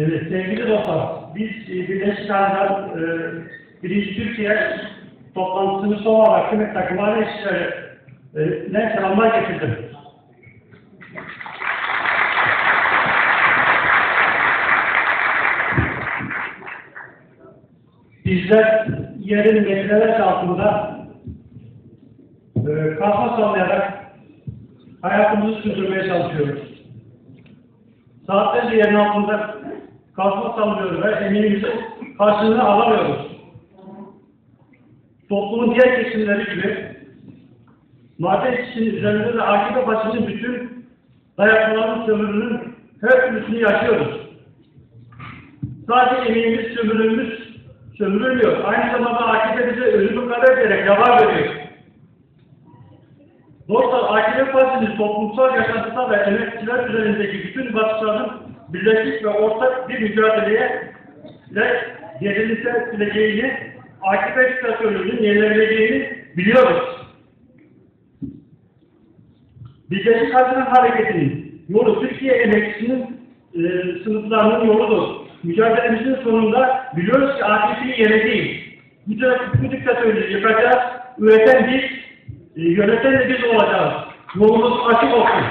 Evet, sevgili dostlar, biz e, Birleşik Araplar e, birinci Türkiye toplantısını son olarak Kıymet Takımları işçileri e, selamlar getirdim. Bizler yerin getireler altında e, kafa sallayarak hayatımızı sürdürmeye çalışıyoruz. Saatlerce yerin altında kalkma sallıyoruz ve emeğimizin karşılığını alamıyoruz. Toplumun diğer kesimleri gibi maden işinin üzerinde de AKP başının bütün dayatmaların sömürünün her türlüsünü yaşıyoruz. Sadece emeğimiz sömürümüz sömürülmüyor. Aynı zamanda AKP bize ölümü kader ederek yava veriyor. Dostlar, AKP Partisi'nin toplumsal yaşantıda ve emekçiler üzerindeki bütün baskıların birleşik ve ortak bir mücadeleye ile geriletileceğini, AKP diktatörlüğünün yenileneceğini biliyoruz. Birleşik Haziran Hareketi'nin yolu Türkiye emekçisinin e, sınıflarının yoludur. Mücadelemizin sonunda biliyoruz ki AKP'yi yeneceğiz. Bu, bu diktatörlüğü yıkacağız, üreten biz, e, yöneten de biz olacağız. Yolumuz açık olsun.